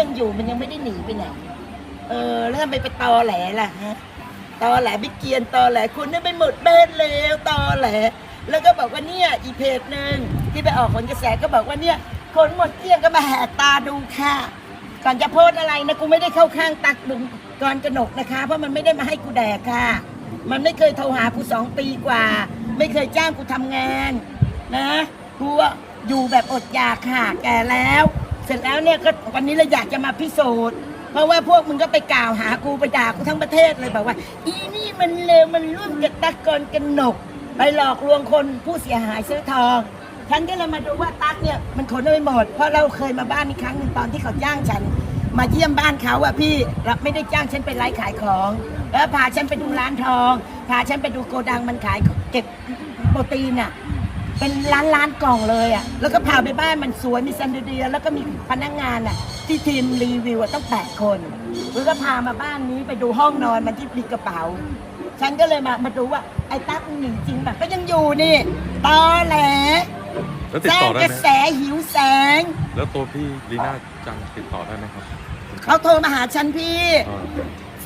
ยังอยู่มันยังไม่ได้หนีไปไหน เออ แล้วทำไมไปตอแหลล่ะฮะตอแหลบิ๊กเกียนตอแหลคุณนี่ไปหมดเบ็ดแล้วตอแหล แล้วก็บอกว่าเนี่ยอีเพจหนึ่งที่ไปออกผลกระแสก็บอกว่าเนี่ย คนหมดเกลี้ยงก็มาแหกตาดูค่ะ ก่อนจะโพสอะไรนะกูไม่ได้เข้าข้างตักบุงก่อนกระหนกนะคะ เพราะมันไม่ได้มาให้กูแดกค่ะ มันไม่เคยโทรหากูสองปีกว่า ไม่เคยจ้างกูทำงาน นะกูอยู่แบบอดอยากค่ะ แก่แล้ว สร็จแล้วเนี่ยก็วันนี้เราอยากจะมาพิสูจน์ เพราะว่าพวกมึงก็ไปกล่าวหากูไปด่ากูทั้งประเทศเลยบอกว่า อีนี่มันเลวมันร่วมกับตักกรกันหนก ไปหลอกลวงคนผู้เสียหายซื้อทองฉันก็เลยมาดูว่าตั๊กเนี่ยมันขนไปหมด เพราะเราเคยมาบ้านนี้ครั้งหนึ่งตอนที่เขาจ้างฉัน มาเยี่ยมบ้านเขาอะพี่รับไม่ได้จ้างฉันไปไลฟ์ขายของ แล้วพาฉันไปดูร้านทอง พาฉันไปดูโกดังมันขายเก็บโปรตีนอะ เป็นร้านร้านกล่องเลยอะแล้วก็พาไปบ้านมันสวยมีซันเดียแล้วก็มีพนักงานอะที่ทีมรีวิวอะต้องแปดคนแล้วก็พามาบ้านนี้ไปดูห้องนอนมันที่มีกระเป๋า ฉันก็เลยมามาดูว่าไอ้ตั๊กมันหนีจริงแบบก็ยังอยู่นี่ตอแหลแล้วติดสร้าต่งอได้กระไหมแสหิวแสง แล้วตัวพี่ลีน่าจังติดต่อได้ไหมครับเขาโทรมาหาฉันพี่ อ่า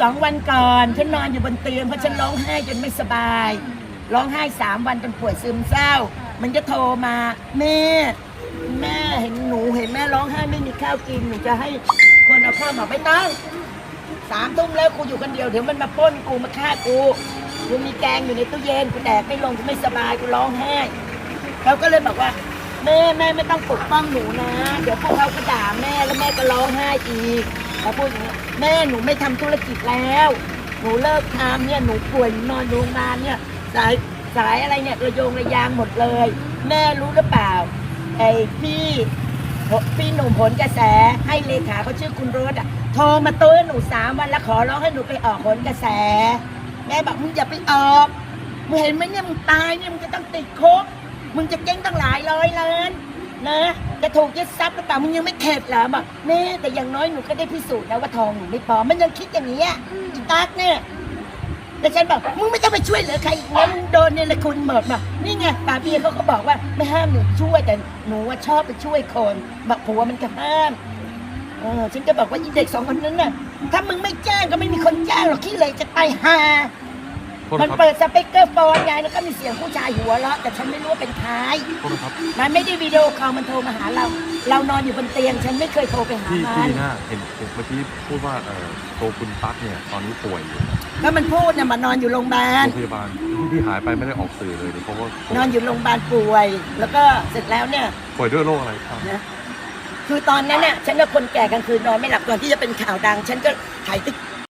สองวันก่อนฉันนอนอยู่บนเตียงเพราะฉันร้องไห้จนไม่สบาย ร้องไห้สามวันจนป่วยซึมเศร้า มันก็โทรมาแม่ แม่เห็นหนูเห็นแม่ร้องไห้ไม่มีข้าวกินหนูจะให้คนเอาข้าวมาไม่ต้องสามทุ่มแล้วกูอยู่คนเดียวเดี๋ยวมันมาปล้นกูมาฆ่ากูกูมีแกงอยู่ในตู้เย็นกูแดกไม่ลงกูไม่สบายกูร้องไห้เขาก็เลยบอกว่า แม่แม่ไม่ต้องปกป้องหนูนะ เดี๋ยวพวกเขาก็ด่าแม่แล้วแม่ก็ร้องไห้อีกเขาพูดอย่างนี้แม่หนูไม่ทำธุรกิจแล้ว หนูเลิกทำเนี่ยหนูป่วยนอนโรงพยาบาลเนี่ยสาย สายอะไรเนี่ยระโยงระยางหมดเลย แม่รู้หรือเปล่าไอ้พี่พี่หนุ่มผลกระแสให้เลขาเขาชื่อคุณโรสอะโทรมาตัวหนูสามวันแล้วขอร้องให้หนูไปออกผลกระแส แม่บอกมึงอย่าไปออกมึงเห็นไหมเนี่ยมึงตายเนี่ยมึงจะต้องติดคุกมึงจะเจ๊งตั้งหลายร้อยล้านนะจะถูกยึดทรัพย์หรือเปล่ามึงยังไม่เข็ดเหรอบอกแม่แต่อย่างน้อยหนูก็ได้พิสูจน์แล้วว่าทองหนูไม่ปลอมมันยังคิดอย่างนี้อีตั๊กเนี่ย แต่ฉันบอกมึงไม่ต้องไปช่วยเหลือใครอีกนะมึงโดนเนี่ยละคุณหมดมานี่ไงป่าเบียเขาก็บอกว่าไม่ห้ามหนูช่วยแต่หนูว่าชอบไปช่วยคนบอกผัวมันก็ห้ามเออฉันก็บอกว่าอีเด็กสองคนนั้นน่ะถ้ามึงไม่แจ้งก็ไม่มีคนแจ้งหรอกขี้เลยจะตายหา โทษมันนะครับ เปิดสเปกเกอร์โฟนไงแล้วก็มีเสียงผู้ชายหัวเราะแต่ฉันไม่รู้ว่าเป็นใครโทษนะครับมันไม่ได้วิดีโอคอลมันโทรมาหาเรา เรานอนอยู่บนเตียง ฉันไม่เคยโทรไปหาพี่มัพี่นลีน่าเห็นเห็นเมื่อกี้พูดว่าเอ่อตัวคุณตั๊กเนี่ยตอนนี้ป่วยอยู่แล้วมันพูดเนี่ยมันนอนอยู่โรงพยาบาล โรงพยาบาลที่ที่หายไปไม่ได้ออกสื่อเลยเพราะว่านอนอยู่โรงพยาบาลป่วย แล้วก็เสร็จแล้วเนี่ยป่วยด้วยโรคอะไรครับนะคือตอนนั้นน่ะฉันก็คนแก่กลางคืนนอนไม่หลับก่อนที่จะเป็นข่าวดัง ฉันก็ถ่ายติ๊ก